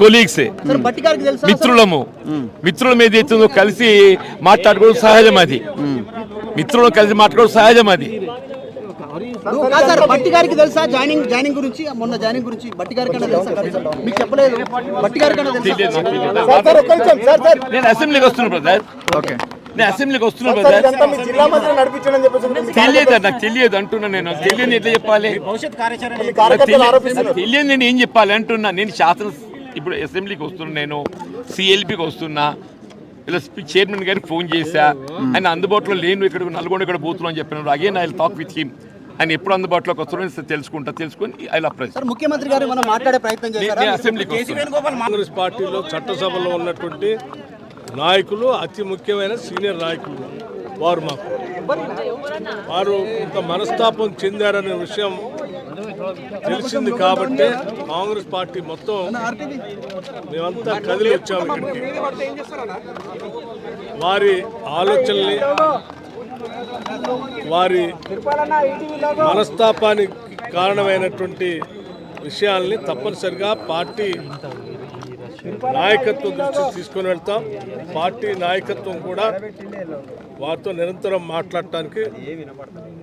Colleagues sir బట్టి గారికి తెలుసా మిత్రులము. మిత్రుల మీద కలిసి మాట్లాడుకోవడం సహజం అది. మిత్రులు కలిసి మాట్లాడుకోవడం సహజం అది. నువ్వు కాదు సార్ బట్టి గారికి తెలుసా? జాయినింగ్ జాయినింగ్ గురించి మొన్న జాయినింగ్ గురించి బట్టి గారికి అన్నా తెలుసా కనీసం? మీకు చెప్పలేదు. బట్టి గారికి అన్నా తెలియదు, తెలుసా నాకు తెలియదు. నేను అసెంబ్లీకి వస్తున్నా బ్రదర్ ఓకే నేను అసెంబ్లీకి వస్తున్నా బ్రదర్. జిల్లా మంత్రి నడిపించడం చెప్పేసి తెలియదు నాకు తెలియదు అంటున్నా నేను. తెలియని ఎట్లా చెప్పాలి. తెలియదు. తెలియదు నేను ఏం చెప్పాలి అంటున్నా. నేను శాసన ఇప్పుడు అసెంబ్లీకి వస్తున్నా నేను. సిఎల్పికి వస్తున్నా. ఇలా చైర్మన్ గారికి ఫోన్ చేశా. ఆయన అందుబాటులో లేను. ఇక్కడ నల్గొండ ఇక్కడ పోతున్నా అని చెప్పినారు again I talk with him ఆయన ఎప్పుడు అందుబాటులోకి వస్తున్నారో తెలుసుకుంటా. తెలుసుకొని ఐ అప్రెస్ సార్ ముఖ్యమంత్రి గారు మనం మాట్లాడే ప్రయత్నం చేశారా? వస్తున్నా. కాంగ్రెస్ పార్టీలో చట్టసభలో ఉన్నటువంటి నాయకులు అతి ముఖ్యమైన సీనియర్ నాయకులు వారు మాకు. వారు ఇంత మనస్తాపం చెందారనే విషయం తెలిసింది కాబట్టి కాంగ్రెస్ పార్టీ మొత్తం మేమంతా కదిలి వచ్చాము ఇక్కడికి. వారి ఆలోచనల్ని వారి మనస్తాపానికి కారణమైనటువంటి విషయాల్ని తప్పనిసరిగా పార్టీ నాయకత్వం దృష్టికి తీసుకొని వెళ్తాం. పార్టీ నాయకత్వం కూడా వారితో నిరంతరం మాట్లాడటానికి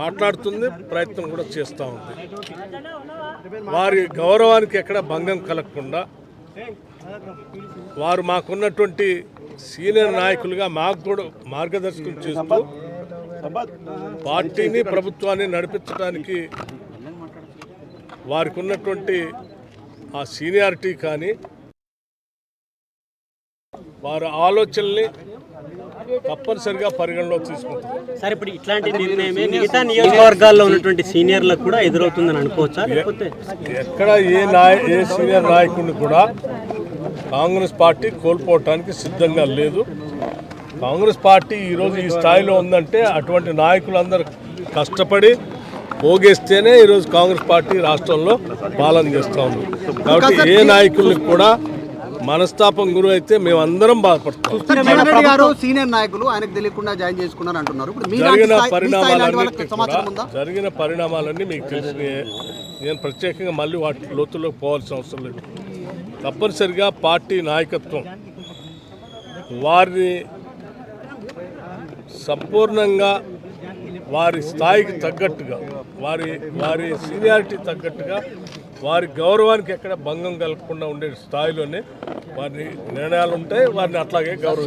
మాట్లాడుతుంది ప్రయత్నం కూడా చేస్తూ ఉంది. వారి గౌరవానికి ఎక్కడ భంగం కలగకుండా వారు మాకున్నటువంటి సీనియర్ నాయకులుగా మాకు కూడా మార్గదర్శకం చేస్తూ పార్టీని ప్రభుత్వాన్ని నడిపించడానికి వారికి ఉన్నటువంటి ఆ సీనియారిటీ కానీ వారి ఆలోచనల్ని తప్పనిసరిగా పరిగణలోకి తీసుకుంటారు. సార్ ఇప్పుడు ఇట్లాంటి నిర్ణయమే మిగతా నియోజకవర్గాల్లో ఉన్నటువంటి సీనియర్లకు కూడా ఎదురవుతుందని అనుకోవచ్చా? లేకపోతే ఎక్కడ ఏ నాయ ఏ సీనియర్ నాయకుడిని కూడా కాంగ్రెస్ పార్టీ కోల్పోవటానికి సిద్ధంగా లేదు. కాంగ్రెస్ పార్టీ ఈరోజు ఈ స్థాయిలో ఉందంటే అటువంటి నాయకులందరూ కష్టపడి పోగేస్తేనే ఈరోజు కాంగ్రెస్ పార్టీ రాష్ట్రంలో పాలన చేస్తూ ఉంది. కాబట్టి ఏ నాయకులకు కూడా మనస్తాపం గురి అయితే మేమందరం బాధపడతాం. సీనియర్ నాయకులు ఆయనకు తెలియకుండా జాయిన్ చేసుకున్నారు అంటున్నారు. ఇప్పుడు మీ లాంటి జరిగిన ఉందా? జరిగిన పరిణామాలన్నీ మీకు తెలిసినాయే నేను ప్రత్యేకంగా మళ్ళీ వాటి లోతుల్లోకి పోవాల్సిన అవసరం లేదు. తప్పనిసరిగా పార్టీ నాయకత్వం వారిని సంపూర్ణంగా వారి స్థాయికి తగ్గట్టుగా వారి వారి సీనియారిటీ తగ్గట్టుగా వారి గౌరవానికి ఎక్కడ భంగం కలగకుండా ఉండే స్థాయిలోనే వారి నిర్ణయాలు ఉంటాయి వారిని అట్లాగే గౌరవం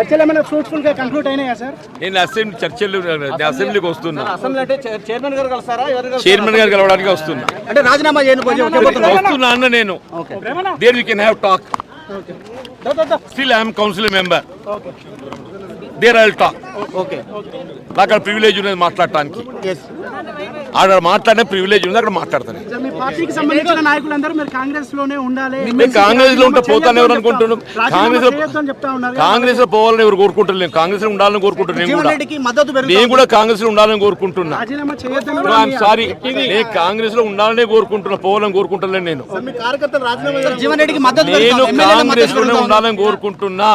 చర్చలు ఏమైనా ఫ్రూట్ఫుల్గా కంక్లూడ్ అయినాయా సార్ నేను అసెంబ్లీ చర్చలు నేను అసెంబ్లీకి వస్తున్నా. అసెంబ్లీ అంటే చైర్- చైర్మన్ గారు కలుస్తారా? ఎవరు కలుస్తారా? చైర్మన్ గారు కలవడానికి వస్తున్నా. అంటే రాజీనామా చేయను వస్తున్నా అన్న నేను. There we can have talk still I'm council member there I talk నాకు ప్రివిలేజ్ ఉన్నది మాట్లాడటానికి. ఆడ మాట్లాడే ప్రివిలేజ్ ఉంది అక్కడ మాట్లాడతాను కాంగ్రెస్లో ఉంటే పోతాను ఎవరు అనుకుంటున్నాను కాంగ్రెస్ కాంగ్రెస్లో పోవాలని ఎవరు కోరుకుంటున్నాం కాంగ్రెస్లో ఉండాలని కోరుకుంటున్నాను నేను కూడా. కాంగ్రెస్లో ఉండాలని కోరుకుంటున్నా. సారీ నేను కాంగ్రెస్లో ఉండాలని కోరుకుంటున్నా పోవాలని కోరుకుంటలేను నేను. నేను కాంగ్రెస్లోనే ఉండాలని కోరుకుంటున్నా.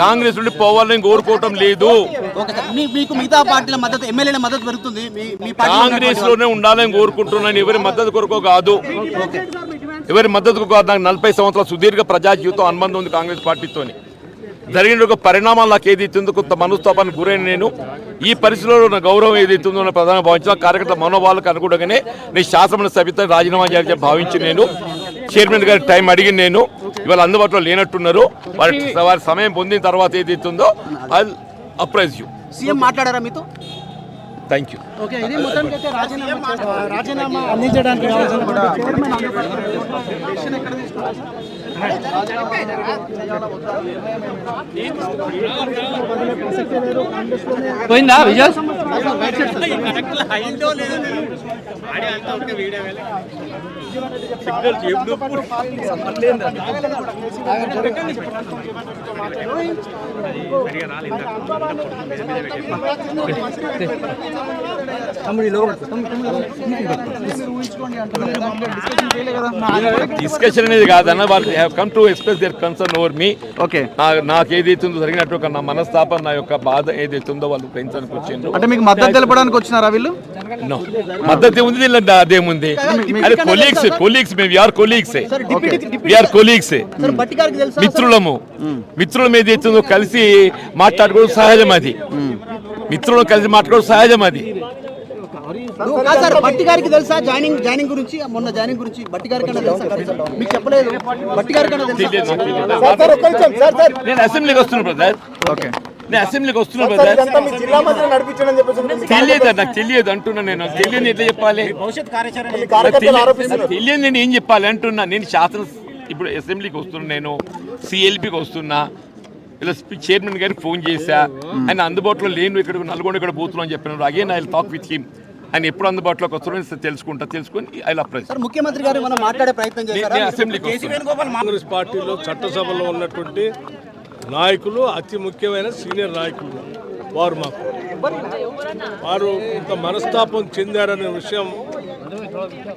కాంగ్రెస్ నుండి పోవాలని కోరుకోవటం లేదు. మీకు మిగతా పార్టీల మద్దతు ఎమ్మెల్యేల మద్దతు పెరుగుతుంది. కాంగ్రెస్లోనే ఉండాలని కోరుకుంటున్నాను. ఎవరి మద్దతు కొరకు కాదు. ఎవరి మద్దతు కాదు. నాకు నలభై సంవత్సరాల సుదీర్ఘ ప్రజా జీవితం అనుబంధం ఉంది కాంగ్రెస్ పార్టీతోని. జరిగిన ఒక పరిణామాలు నాకు ఏదైతుందో కొంత మనస్తాపానికి గురైన నేను ఈ పరిస్థితిలో నా గౌరవం ఏదైతుందో నా ప్రధాన భావించిన కార్యకర్త మనోభావాలకు అనుగుణంగానే నేను సభ్యత రాజీనామా చేయాలని భావించి నేను. చైర్మన్ గారి టైం అడిగి నేను ఇవాళ అందుబాటులో లేనట్టున్నారు. వారి వారి సమయం పొందిన తర్వాత ఏదైతుందో ఐ అప్రైజ్ యూ సీఎం మాట్లాడారా మీతో? థ్యాంక్ యూ రాజీనామా అందించడానికి కావాల్సినటువంటి చైర్మన్ అందుబాటులో విజయ్ డిస్కషన్ అనేది కాదన్న వాళ్ళు have come to express their concern over me okay నాకు ఏదైతుందో జరిగినట్టు నా మనస్తాపం నా యొక్క బాధ ఏదైతుందో వాళ్ళు పెంచడానికి వచ్చిండ్రు అంటే మీకు మద్దతు తెలపడానికి వచ్చినారా వీళ్ళు. మద్దతు ఉంది అదేముంది అరే కొలీగ్స్ కొలీగ్స్ మేము ఆర్ కొలీగ్స్ ఆర్ కొలీగ్స్ మిత్రులము. మిత్రులం ఏదైతుందో కలిసి మాట్లాడుకోవడం సహజం అది. మిత్రులు కలిసి మాట్లాడడం సహజం అది. కాదు సార్ బట్టి గారికి తెలుసా? జాయినింగ్ జాయినింగ్ గురించి మొన్న జాయినింగ్ గురించి బట్టి గారికి? మీకు చెప్పలేదు. బట్టి గారికి నేను అసెంబ్లీకి వస్తున్నాను బ్రదర్. ఓకే. నేను అసెంబ్లీకి వస్తున్నాను తెలియదు నాకు తెలియదు అంటున్నా నేను. తెలియని ఎట్లా చెప్పాలి? మీ కార్యకర్తలు ఆరోపిస్తున్నారు. తెలియదు నేను ఏం చెప్పాలి అంటున్నా. నేను శాసన ఇప్పుడు అసెంబ్లీకి వస్తున్నా నేను సిఎల్పికి వస్తున్నా ఇలా చైర్మన్ గారికి ఫోన్ చేశా. ఆయన అందుబాటులో లేను ఇక్కడ నల్గొండ ఇక్కడ పోతున్నాను అని చెప్పినారు. Again I talk with him ఆయన ఎప్పుడు అందుబాటులోకి వస్తున్నారో తెలుసుకుంటా. తెలుసుకొని ఐ అప్రైజ్ సార్ ముఖ్యమంత్రి గారు మనం మాట్లాడే ప్రయత్నం వస్తున్నా. కాంగ్రెస్ పార్టీలో చట్టసభలో ఉన్నటువంటి నాయకులు అతి ముఖ్యమైన సీనియర్ నాయకులు వారు మాకు. వారు కొంత మనస్తాపం చెందారనే విషయం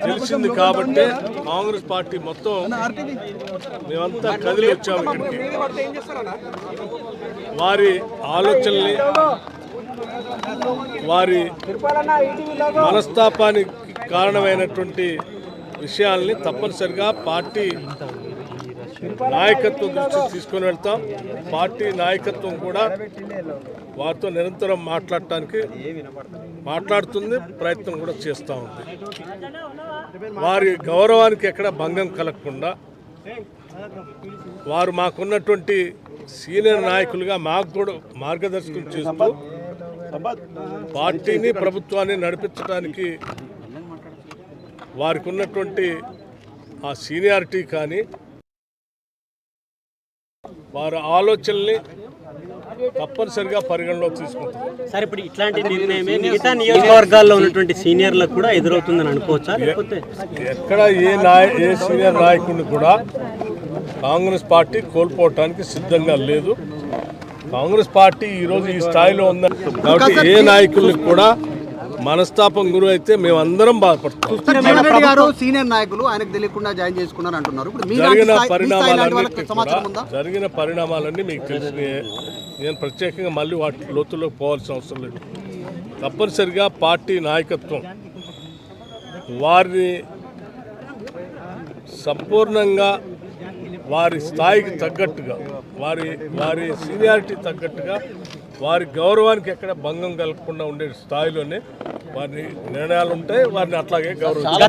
తెలిసింది కాబట్టి కాంగ్రెస్ పార్టీ మొత్తం మేమంతా కదిలి వచ్చాము ఇక్కడికి. వారి ఆలోచనల్ని వారి మనస్తాపానికి కారణమైనటువంటి విషయాల్ని తప్పనిసరిగా పార్టీ నాయకత్వం దృష్టికి తీసుకొని వెళ్తాం. పార్టీ నాయకత్వం కూడా వారితో నిరంతరం మాట్లాడటానికి మాట్లాడుతుంది ప్రయత్నం కూడా చేస్తూ ఉంది. వారి గౌరవానికి ఎక్కడ భంగం కలగకుండా వారు మాకున్నటువంటి సీనియర్ నాయకులుగా మాకు కూడా మార్గదర్శకం చేస్తూ పార్టీని ప్రభుత్వాన్ని నడిపించడానికి వారికి ఉన్నటువంటి ఆ సీనియారిటీ కానీ వారి ఆలోచనల్ని తప్పనిసరిగా పరిగణలోకి తీసుకుంటారు. సార్ ఇప్పుడు ఇట్లాంటి నిర్ణయమే మిగతా నియోజకవర్గాల్లో ఉన్నటువంటి సీనియర్లకు కూడా ఎదురవుతుందని అనుకోవచ్చా? లేకపోతే ఎక్కడ ఏ నాయ ఏ సీనియర్ నాయకుడిని కూడా కాంగ్రెస్ పార్టీ కోల్పోవటానికి సిద్ధంగా లేదు. కాంగ్రెస్ పార్టీ ఈరోజు ఈ స్థాయిలో ఉందని కాబట్టి ఏ నాయకుల్ని కూడా మనస్తాపం గురి అయితే మేమందరం బాధపడతాం. జగన్ రెడ్డి గారు సీనియర్ నాయకులు ఆయనకు తెలియకుండా జాయిన్ చేసుకున్నారు అంటున్నారు. ఇప్పుడు మీ లాంటి జరిగిన ఉందా? జరిగిన పరిణామాలన్నీ మీకు తెలిసినాయే. నేను ప్రత్యేకంగా మళ్ళీ వాటి లోతుల్లోకి పోవాల్సిన అవసరం లేదు. తప్పనిసరిగా పార్టీ నాయకత్వం వారిని సంపూర్ణంగా వారి స్థాయికి తగ్గట్టుగా వారి వారి సీనియారిటీ తగ్గట్టుగా వారి గౌరవానికి ఎక్కడ భంగం కలగకుండా ఉండే స్థాయిలోనే వారి నిర్ణయాలు ఉంటాయి వారిని అట్లాగే గౌరవించాలి